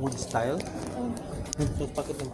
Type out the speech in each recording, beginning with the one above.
Wood style? Mm. So, pakit mo.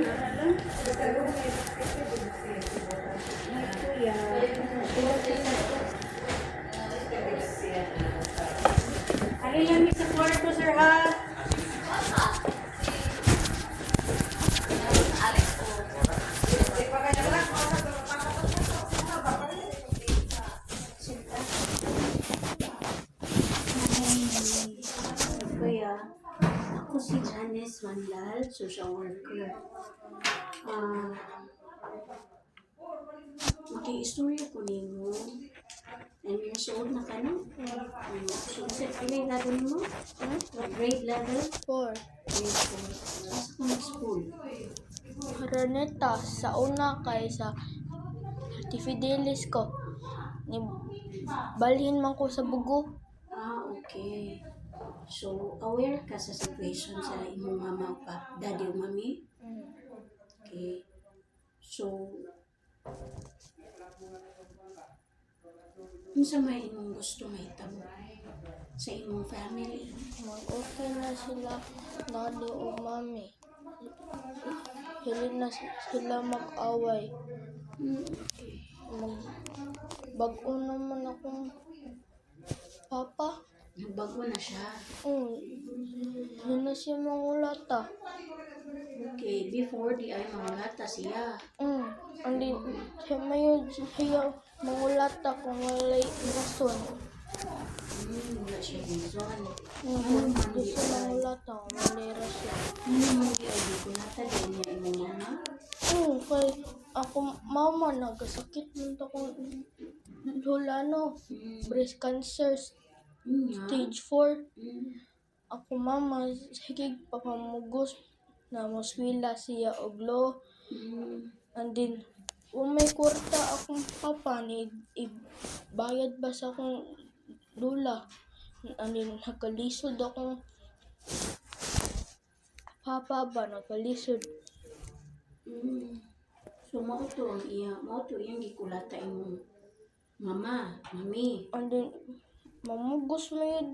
Ay, yan sa kwarto, sir, ha? Kuya, ako si Janice Manlal, social worker. Ah, Maki-istorya ko nimo. 9 years old na ka no? Mm. So, sa ano level mo? What grade level? Four. Grade 4. Asa ka mag-school? Araneta, sa una kay sa Tifidelis ko. Ni balhin man ko sa bugo. Ah, okay. So, aware ka sa situation sa imong mama o pa, daddy o mami? Okay. So, unsa may imong gusto mahitabo sa imong family? Mag-okay na sila, daddy o mami. Hili na si- sila mag-away. Okay. Mag bago naman akong papa. Nagbago na siya. Mm. Hindi na siya mangulata. Okay, before di ay mga lata siya. Mm. Andi, siya mayo siya mangulata kung walay rason. Hmm, wala siya reason. Mm. Hindi siya mangulata kung walay rason. Ano naman di ay di ko nata din niya imong mama? Mm. Kay ako mama nagasakit man to kung lola no. Hmm, Breast cancer hmm. Stage 4. Hmm, Ako mama sige papamugos na moswila siya og lo. hmm. And then, kung may kwarta akong papa, ni bayad ba sa akong lula? And then, nagkalisod akong papa ba, nagkalisod. Mm. So, mao to ang iya, mao to iyang gikulata imong mama, mami. And then, mamugos mo yun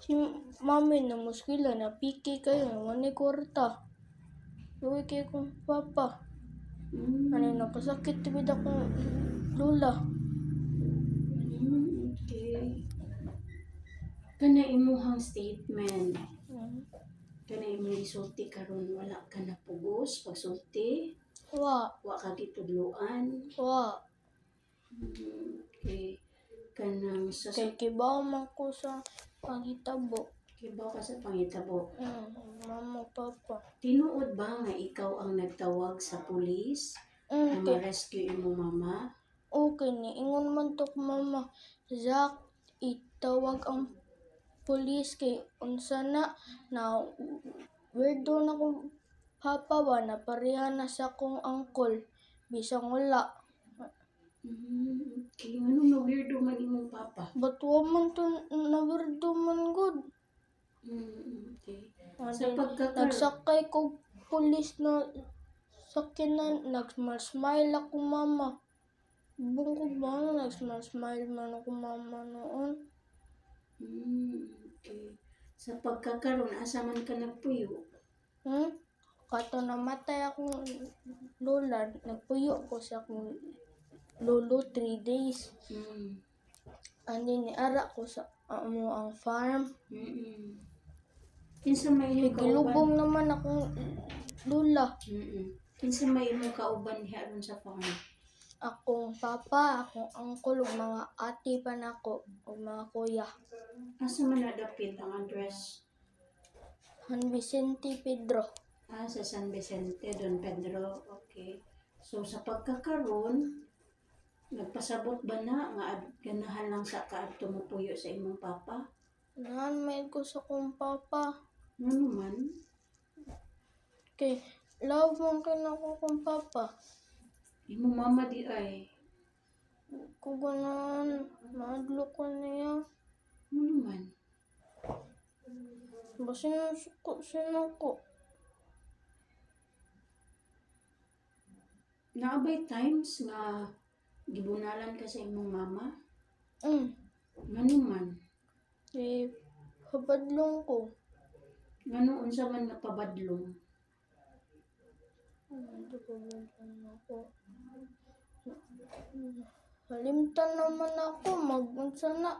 si mami na muskila na piki kayo, wani kwarta. Luwi kayo kong papa. Mm. Ano, nakasakit tibid akong lula. Mm, okay. Kana imuhang statement. Mm. Kana imong gisulti karon wala ka na pugos pagsulti, Wa, wa ka gitudloan. wa. Mm, okay. Kanang sa Kay kibaw man ko sa panghitabo. kibaw ka sa pangitabo. Mm, mama, papa. Tinuod ba nga ikaw ang nagtawag sa pulis na Mm, kay, ma-rescue imong mama? okay ni. Ingon man to ko mama. Zack, itawag ang pulis kay unsa na na weirdo na ko papa ba na pareha na sa kong uncle. Bisang wala. Mm, okay. Ano na weirdo man imong papa? But man to na weirdo man good. Mm, okay. Sa then, pagkakaroon, nagsakay ko pulis na sakyanan. Nag-smile ako mama. Bung ko ba na nag-smile man ako mama noon. mm, okay. Sa pagkakaroon, asa man ka nagpuyo? Hmm? Kato namatay akong lola, nagpuyo ko sa akong lolo 3 days. Mm, And then niara ko sa amo ang farm. mm, Kinsa may kauban? Gilubong naman akong lola. Mm, Kinsa may imong kauban diha ron sa farm? Akong papa, akong uncle, ug mga ate pa nako, ug mga kuya. Asa man nadapit ang address? San Vicente Pedro. Ah, sa San Vicente, Don Pedro. Okay. So, sa pagkakaroon, nagpasabot ba na nga ganahan lang sa kaad tumupuyo sa imong papa? Nahan may ko sa kong papa. Ano man? Kay love man ka na ko kong papa. Imong mama di ay. Kung ganahan, maadlo ko niya. Ano man? Basta sinusuko siya ko. Naabay times nga gibunalan ka sa imong mama? Mm. Ngano man? Kay habadlong ko. Ngano unsa man nga pabadlong? Ano ko ako? Halimtan naman ako, magunsa na.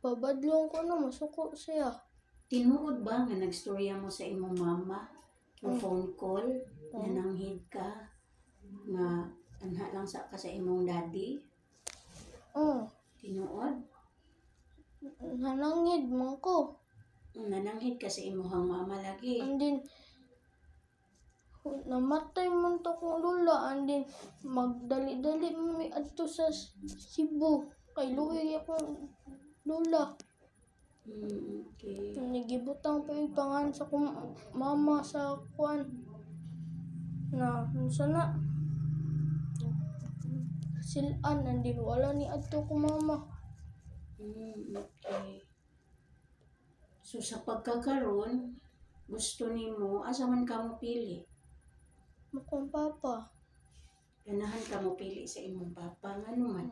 Pabadlong ko na, masuko siya. Tinuod ba nga nagstorya mo sa imong mama? Yung Mm. phone call? Mm. Nananghid ka? Nga anha lang sa ka sa imong daddy? Oh, Tinuod? nanangid man ko. Nananghid ka sa imong mama lagi. And then, namatay man to kong lula. And then, magdali-dali mi adto sa Cebu. Kay luwi akong lula. Mm, okay. Nagibutang pa yung pangan sa kong mama sa kuan. Na, unsa na? Silan, and then wala ni adto ko mama. Mm, okay. So sa pagkakaroon, gusto nimo asa man ka mo pili? Makong papa. Ganahan ka mo pili sa imong papa ngano man?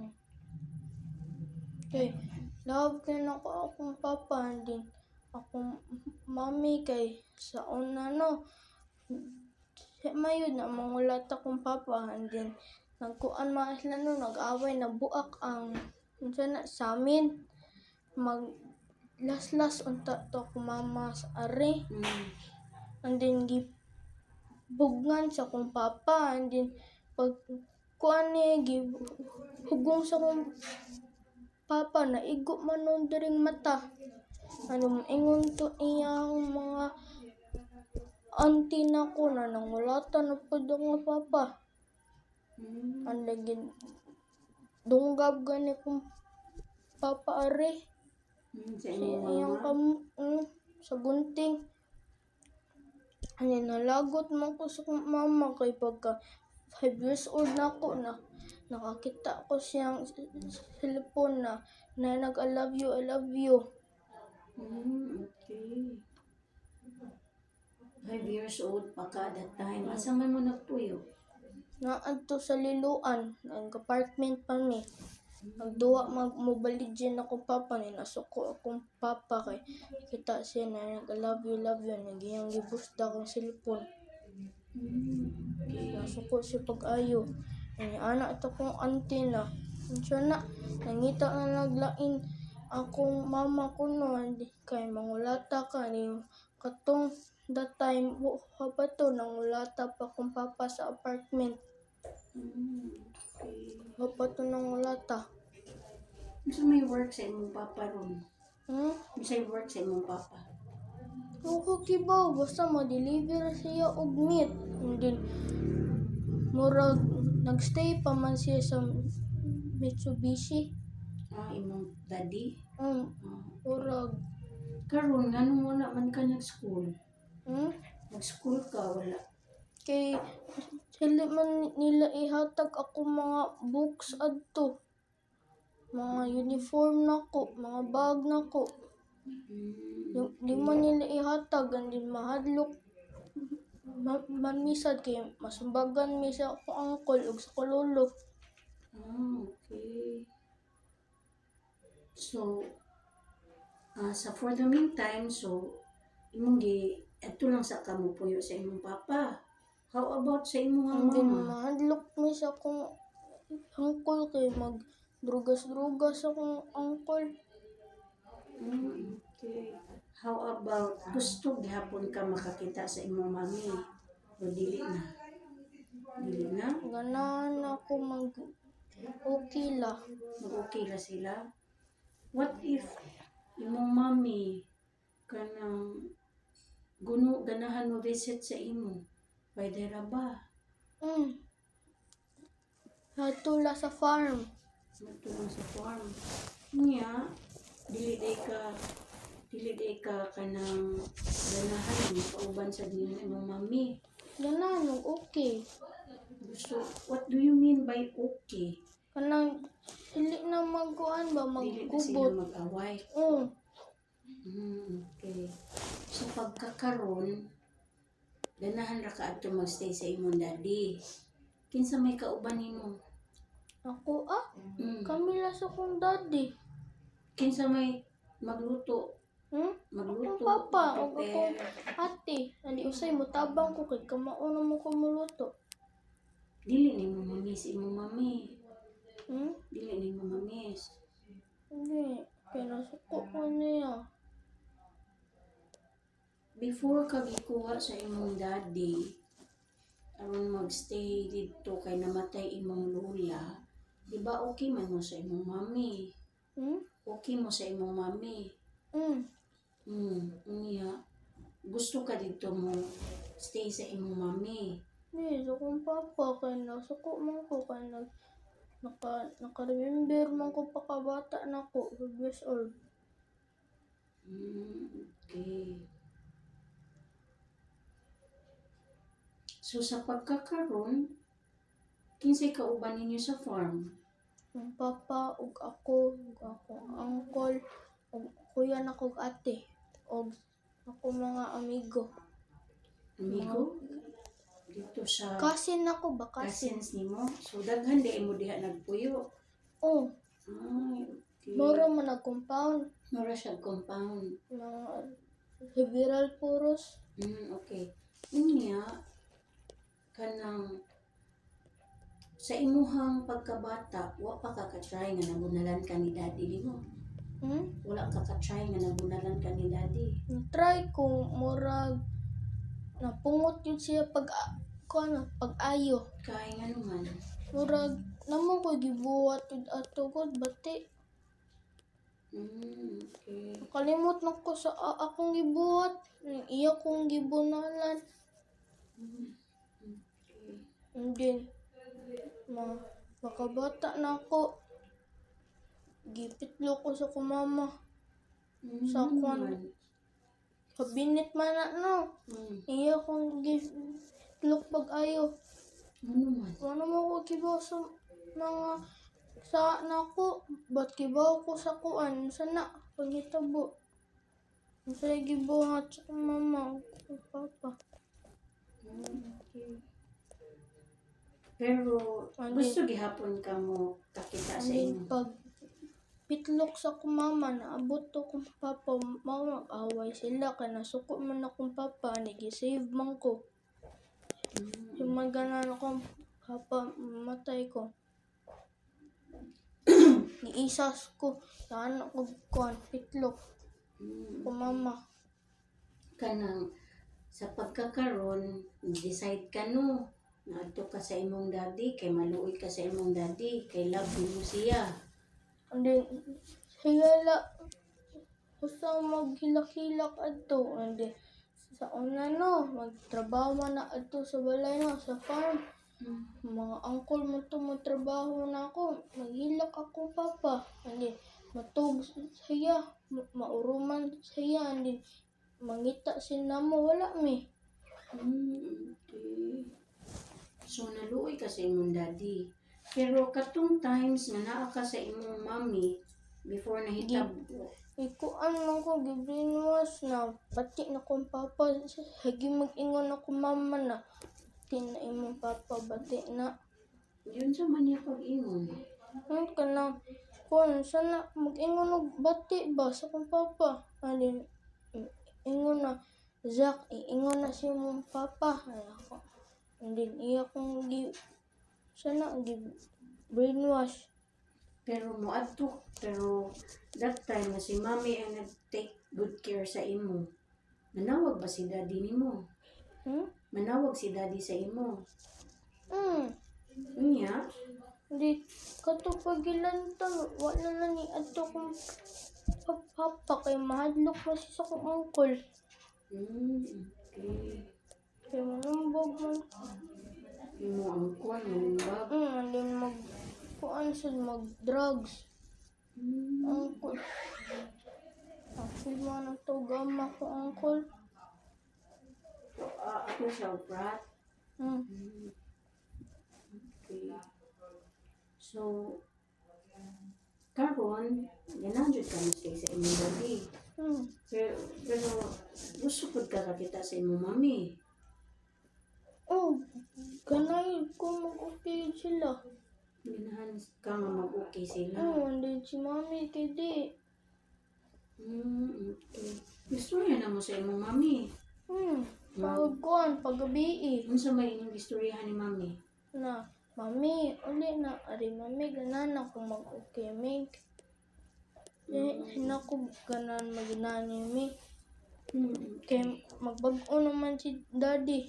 Kay, love kay na ko akong papa, then akong mami kay sa una no. Mayod na mangulat akong papa, and then nagkuan maas na no, nag-away, nabuak ang unsa na sa amin. Mag las-las unta to mama sa are. Mm. And then gi bugnan sa kong papa, and then pag kuan ni gi hugong sa kong papa na igo man nun diring mata. Ano ingon to iyang mga auntie na ko na nangulatan na po nga papa. Mm. Ang lagi dunggab gani kong papa are. Mm, sa iyang kam mm, sa gunting. Ano nalagot man ko sa mama kay pagka 5 years old na ako na nakakita ko siyang cellphone na na nag I love you, I love you. Mm, okay. Five years old pa ka that time. Asa man mo nagpuyo? Naadto sa liluan, ang apartment pa ni. Nagduwa mag legend ako papa ni nasuko akong papa kay kita siya na nag love you, love you. Nagiyang gibusta akong cellphone. Nasuko siya pag-ayo. Ang anak ito kong auntie na. Siya na, nangita na naglain akong mama ko noon. Kay mangulata ka ni katong that time, buha pa to, nangulata pa akong papa sa apartment. Mm, okay. Buha pa to nangulata. Gusto may work sa imong papa ron? Hmm? Gusto may work sa imong papa? Ako kibaw, basta ma-deliver siya og meat. And then, murag, nagstay pa man siya sa Mitsubishi. Ah, imong daddy? Hmm, Ah. murag. Karon ngano wala man ka nag-school? Hmm? Nag-school ka wala. Kay sila man nila ihatag ako mga books adto. Mga uniform nako, mga bag nako. Yung di man nila ihatag and din mahadlok ma manmisad kay masumbagan mi sa ako angkol ug sa kololo. ah, okay. So, ah, sa for the meantime, so, imong gi, eto lang sa kamo puyo sa imong papa. How about sa imong And then mama? mahadlok mi sa akong angkol kay mag drugas-drugas akong angkol. Mm, okay. How about, gusto gihapon ka makakita sa imong mami? O dili na? Dili na? Ganahan ako mag okay la. Mag-okay na sila? What if imong mami kanang guno ganahan mo visit sa imo. Pwede ra ba? Mm. Hatula sa farm. Magtulong sa farm. Niya, dili day ka dili day ka kanang ganahan mo kauban sa dinyo imong mami. Ganun, okay. Gusto, what do you mean by okay? Kanang, dili na magkuhan ba, Dili na sila maggubot. mag-away. Oo. Hmm, okay. So pagkakaroon, ganahan ra ka adto magstay sa imong daddy. Kinsa may kauban nimo? Ako, ah, Mm. kami lang sa kong daddy. Kinsa may magluto? Hmm? Magluto. Akong papa, o prepare. Ate, ali usay mo tabang ko kay kamauna mo ko muluto. Dili nimo mamiss imong mami. Hmm? Dili nimo mamiss. Hindi, kaya nasuko ko niya. Before ka gikuha sa imong daddy, aron magstay dito kay namatay imong lula, di ba okay man mo sa imong mami? Hmm? Okay mo sa imong mami? Hmm. Hmm, niya. Gusto ka dito mo stay sa imong mami. Hindi, sa kong papa, kaya nasuko man ko, kaya nag, naka, naka-remember man ko pakabata na ko, 12 years old. Hmm, okay. So sa pagkakaroon, kinsay kauban ninyo sa farm? Ang papa, ug ako, ug ako, uncle, ug kuya na kog ate, ug ako mga amigo. Amigo? Dito sa Cousin ako ba? Cousin. cousins nimo. So daghan di mo diha nagpuyo. Oh, Ay, okay. moro man nag-compound. Mura siya compound. Mga behavioral puros. Mm, okay. Unya, kanang sa imuhang pagkabata, wa pa ka ka-try nga nabunalan ka ni daddy di mo. Hmm? Wala ka ka-try nga nabunalan ka ni daddy. Try ko, murag, napungot yun siya pag, ko ano, pag-ayo. Kaya nga naman. Murag, naman ko gibuhat yun ato ko, bati. Mm, okay. Kalimot na ko sa a- akong gibuhat. Iya kong gibunalan. Mm. Then, ma, makabata na ako. Gipitlo ko sa kumama. Mm, Sa kwan. naman. Kabinit man na no. Mm, Iya kong gitlok pag-ayo. ano man. Ano mo ko kibaw sa mga sa nako ba't kibaw ko sa kuan sana paghitabo sa gibuhat sa mama o papa Mm, okay. Pero, Ano gusto gihapon ka mo kakita sa and imo. pag pitlok sa kumama naabot to kung papa mama away sila kay nasuko man akong papa nigi-save man ko Mm, yung maganan akong papa matay ko Iisas ko, saan ako kuan, pitlok, mm. kumama. kanang sa pagkakaroon, decide ka no, naadto ka sa imong daddy, kay maluoy ka sa imong daddy, kay love mo siya. And then, higala, gusto maghilak-hilak adto. And then, sa una no, magtrabaho man na adto sa balay no, sa farm. Mga angkol mo to magtrabaho na ako. Naghilak ako papa. And then, matug saya, ma- mauruman saya. And then, mangita sila mo, wala mi. Mm, okay. So, naluoy ka sa imong daddy. Pero katong times nga naa ka sa imong mommy, before nahitabo, Ikuan man ko, gibrainwash na. Pati na kong papa. Hagi mag-ingon ako mama na. Pati na imong papa, bati na. yun sa man niya pag-ingon. Ano ka na? Kung sana mag-ingon og bati ba sa kong papa. Alin, ingon na. Zach, iingon na si mong papa. Ay ako. Then, iya kong gi... Sana, gi... Brainwash. Pero moadto, pero that time na si mommy ang nag-take good care sa imo. Manawag ba si daddy nimo? Hmm? Manawag si daddy sa imo. Hmm. Unya, Di kato pagilantang wala na ni adto kong papa kay mahadlok na sa kong uncle. Hmm, okay. Manumbog man. Imo ang kuwan, ang bag. Mm, and then mag, kuan sa mag-drugs. Hmm. Uncle. Uncle man ang to gama ko, uncle. Ah, ako siya, brat. Hmm. Okay. So, karon, gananjud ka mo stay sa imong daddy. Hmm. Pero, pero gusto po ka kakita sa imong mami. Oh, ganay ko mag-okay sila. Ganahan ka nga mag-okay sila. Oh, then si mami kay di. Hmm, okay. Gusto niya na mo sa imong mami. Hmm. Pag kuan, paggabi Ano sa may inyong istoryahan ni mami? na mami, uli na, ari mami, ganan ako mag-okay, mig. Eh, hinako ganan maginani mi. Hmm, Kay magbag-o naman si daddy.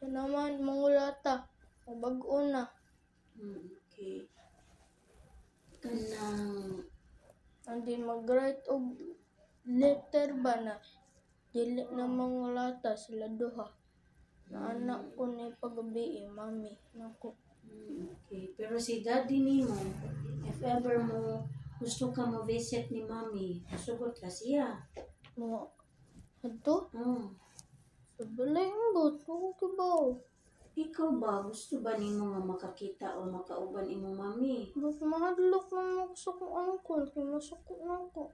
Siya naman, mangulata. Magbag-o na. hmm, okay. Kanang, And then mag-write og letter ba na dili na mangulata sila duha. Na anak ko ni pagabi eh, mami. Nako. hmm, okay. Pero si daddy ni mo, if ever mo gusto ka mo visit ni mami, sugot ka siya. Mga, ato? Oh. Sa balay ang bot. Okay ba? Ikaw ba, gusto ba ni mo nga makakita o makauban imong mami? Ba't mahadlok lang ako sa kong? Kaya masuko na ako.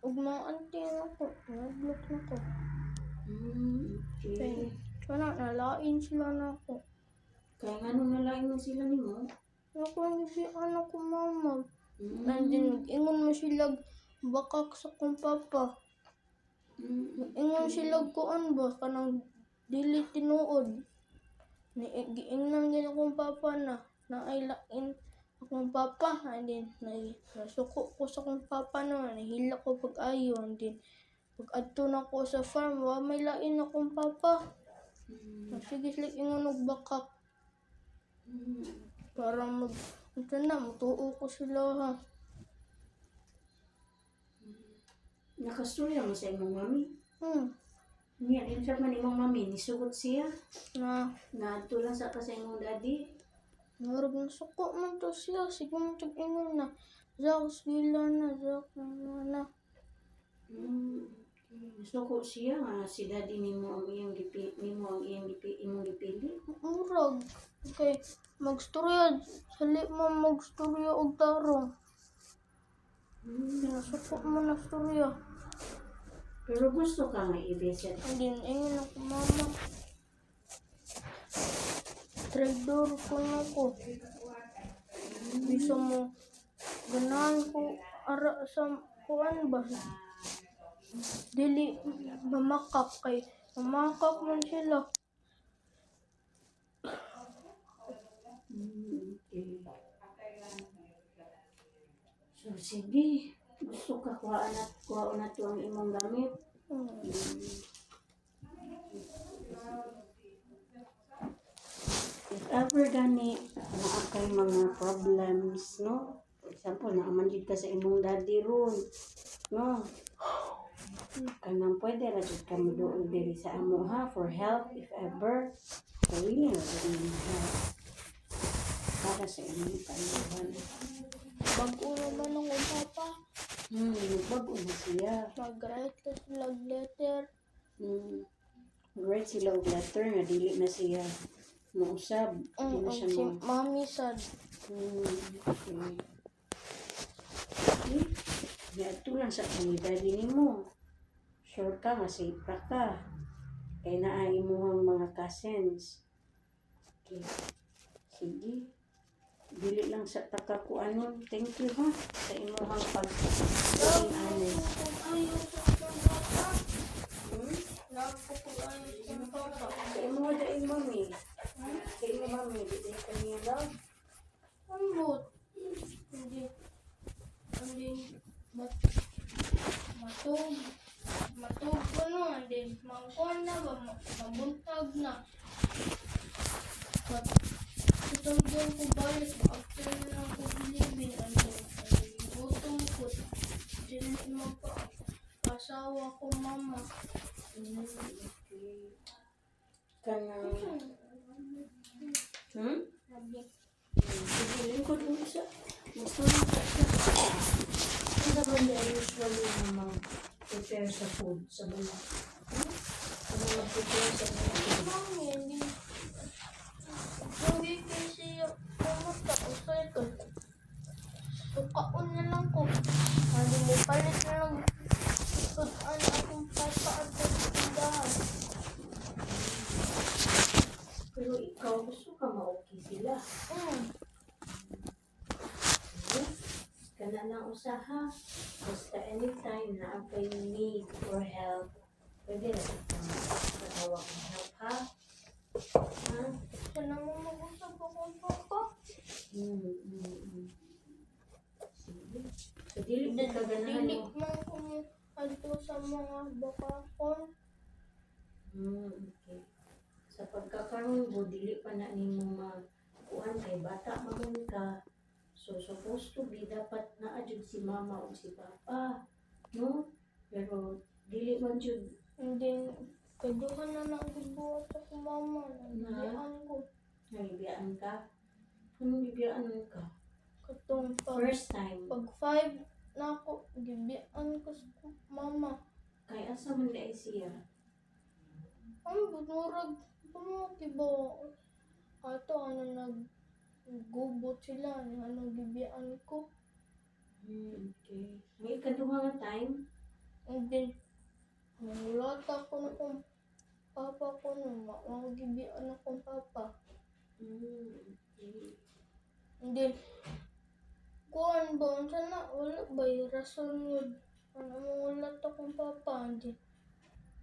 Ug mga auntie na ako. Mahadlok na ako. Hmm, okay. Kaya, kana nalain sila na ako. Kaya nga nung nalain mo sila ni mo? Ako hindi si anak ko mama. And then, ingon mo sila bakak sa kong papa. Ingon sila kuan ba, kanang dili tinuod. Ni giingnan gid akong papa na, na ay lain akong papa. And then, na, nasuko ko sa akong papa no, nahila ko pag-ayo. And then, pag adto na ko sa farm, wa may lain akong papa. Hmm. Sige sila ingon og bakak. Hmm. Para mag, ito na, matuo ko sila ha. Nakastorya mo sa imong mami? Hmm, Niya, din sa man imong mami, nisugot siya. na, Na lang sa ka sa imong daddy. Narag na suko man to siya. Sige mo tag ingon na. Zak, sila na. Zak, na na. Hmm. Nisugot siya nga si daddy nimo ang iyang gipi nimo ang iyang gipi imong gipili. Murag. Okay. Magstorya. Sali mo magstorya og tarong. Hmm. Nasuko mo na storya. Pero gusto ka nga i-visit. And then, ingon ako, mama. Traidor ko na ko. Bisa mo, ganahan ko, ara sa kuan ba? Dili, mamakak kay, mamakak man sila. Hmm. Okay. So sige, gusto ka kuhaan at kuhaan na to ang imong gamit. Hmm. If ever gani naa kay mga problems, no? For example, naaman ka sa imong daddy ron, no? Kanang pwede ra jud ka moduol diri sa amo ha for help if ever. So jud mo help. Para sa imong kailangan. Bago naman ako, papa. Hmm, nagbago na siya. Mag-write sila letter. Hmm. Right sila og letter nga dili na siya mausab. Mm, na siya si mo. mami sad. Hmm. Okay. Okay. Niadto lang sa kanila din mo. Sure ka nga safe ra ka. Kay naay mo ang mga cousins. Okay. Sige. Dili lang sa takakuanon. Thank you ha sa imuhang pag. Ayaw sa ko imo da mami. Sa imo mami, di din kaniya love. Ambot. Hindi. Hindi. Mat. Matug ko no. Hindi. Mangkon na ba? Na. Mat Isang ko balik after na ako bilibin ang gutom ko. Dinig mo pa. Mama. Kanang... Hmm? Sige, lingkod mo siya. Masunod ka siya. Ano ba sa food sa mga? Ano mga prepare sa food? Mami, hindi hindi kasi pumunta ko sa ito. Sukaon ko. Hindi mo palit na lang. Akong papa at tindahan. Pero ikaw, gusto ka ma-okay sila. Hmm. Na usaha. Basta anytime na ang need for help, pwede na itong matawag ng help, ha? Ha? Sana mo mag-usap papa. Mm, mm, mm. Sige. So, dili mo ka ganahan Dili mo. man ko mo adto sa mga bakakon. Mm, okay. Sa pagkakaroon mo, dili pa na ni mo magkuhan kay bata ka. So, supposed to be, dapat na-adjud si mama o si papa. No? Pero, dili man jud And then, kaduhan na lang gibuhat ako mama. Nandiyan ko. nalibiyaan ka. Anong libiyaan ka? Katong pag, First time. pag five na ako, gibiyaan ko sa mama. Kay asa man na siya? Ang bunurag, bumuki ba? Ato, ano nag gubot sila, ano gibiyaan ko. Hmm, okay. May ikaduha nga time? And then, nagulat ako na kung papa ko no, ma- mga gibiyaan akong papa. Okay. And then, kuhan ba, unsa na, wala ba, yung rason yun. Ano mo ulat akong papa, and then,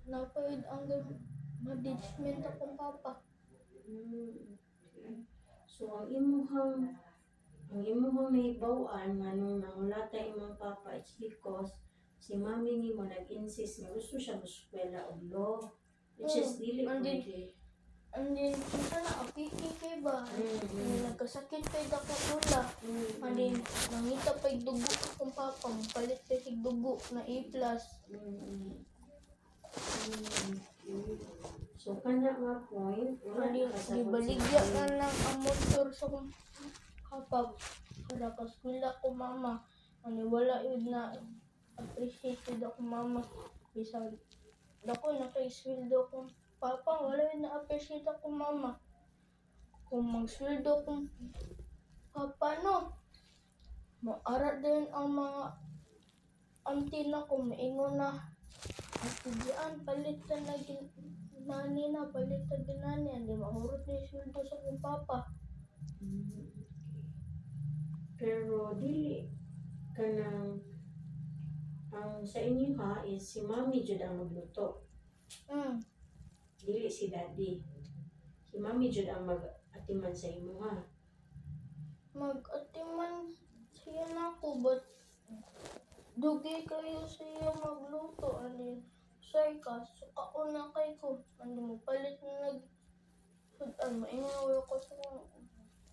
napaid ang madisment akong papa. Okay. So, ang imuhang ang imuhang nahibawan nga nung nangulata imong papa it's because si mami ni mo nag-insist nga gusto siya muskwela og law. Which is Oh, dili and then-. And then, unsa na, apiki kay ba? Mm, Mm. Nagkasakit kay dako tula. Mm, And then, nangita pa dugo akong papa, palit pa dugo na A+. mm, mm. Mm. So, kana nga point, wala And then, ka sa gibaligya na lang ang motor sa akong papa. Para kaskwila ko mama. Ano, wala yun na appreciated ako mama. Bisa, dako na kay sweldo akong papa, wala yun na appreciate ako mama. Kung mag-sweldo akong papa, no, maara din ang mga auntie na ko, maingon na, at diyan, palitan na gin, nani na, palitan din nani, hindi mahurot na yung sweldo sa akong papa. Pero dili kanang ang sa inyo ha is si mami jud ang magluto. Mm. Dili si daddy. Si mami jud ang mag-atiman sa imo ha. Mag-atiman siya na ako, but dugi kayo siya magluto. Ano Say ka, sukaon na kay ko. Ano mo, palit na nag... Ano, maingaw ko sa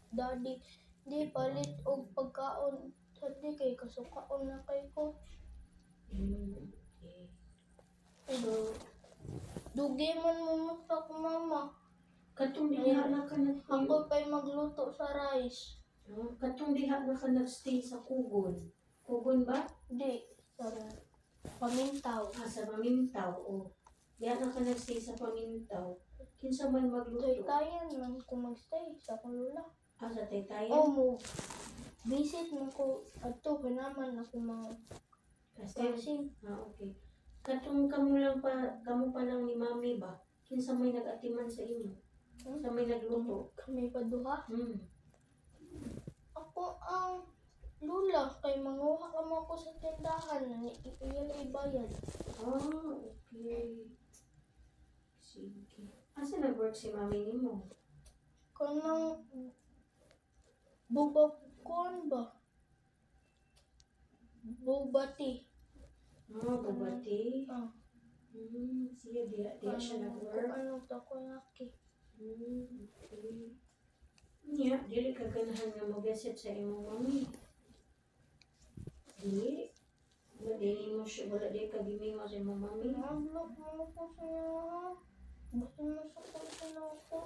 daddy. Di palit og pagkaon. Daddy kay kasukaon na kay ko. Dugi man mo musta ko mama. Katong diha na ka na Ako pa'y magluto sa rice. Oh, katong diha na ka nagstay sa kugon. Kugon ba? Di, sa pamintaw. Ah, sa pamintaw. O. Diha na ka nagstay sa pamintaw. Kinsa man magluto? Taytayan man ko magstay sa akong lula. Ah, sa taytayan? Oh, mo. Visit mo ko ato kanaman ako mga Kasin. Ah, okay. Katong kamo lang pa, kamo pa lang ni mami ba? Kinsa may nag-atiman sa imo? Hmm? Sa may nagluto? Kami pa duha. Hmm. Ako ang lula kay manguha ka mo ko sa tindahan na ni iyan ibayad. Ah, okay. Sige. Asa nag-work si mami nimo? Kanang buba kon ba? Bubati. Ah, bubati. Ah, Hmm, sige, diya, diya siya ano, kung nag-work. ano takoyaki. Hmm, okay. Nya, dili ka ganahan nga mag-visit sa imong mami. Dili. Wala dili mo siya, wala di ka gimingaw sa imong mami. Nablok mo ko siya. Basta masakit na ako.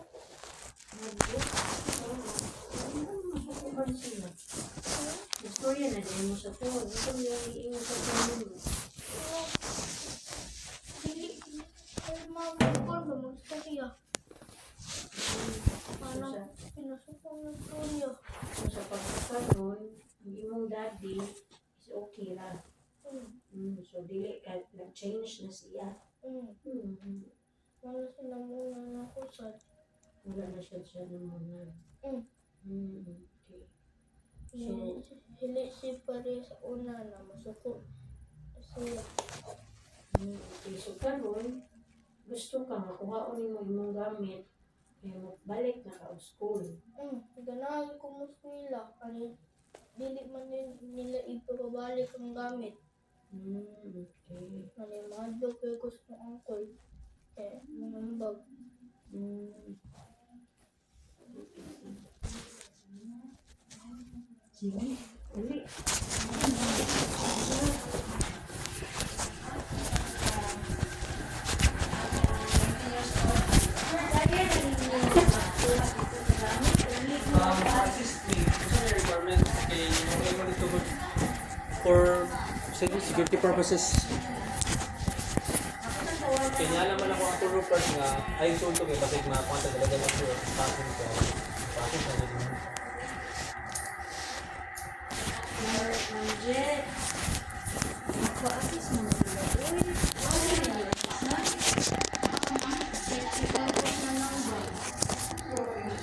Yan na din mo sa to. Gusto mo yung iingat sa mo. Dili. Ay, mama ko ba magsaya? Ano? Pinasok na tuya. So, sa pagkakaroon, imong daddy is okay. Mm, so, dili ka, nag-change na siya. Hmm. Mm, Wala sila muna na sa... wala na siya siya na muna. Hmm. Mm, okay. Hili, hili si pare sa una na masuko. Sila. Mm, okay. So, karon gusto ka makuha ni mo imong gamit, kaya mo balik na ka school. Hmm. Ganahan ko mo sila. Ano, dili man nila ipababalik ang gamit. Mm, okay. Nanimado kayo gusto ng uncle. Eh, manambag. Mm. Sige, uli. Um, assist me. Gusto niya requirement kay yung imo dito for security purposes. Kaya niya alam man ako tour first nga ay sold to kay basig na kwanta talaga na ko passion ko. Passion sa Ako, assist mo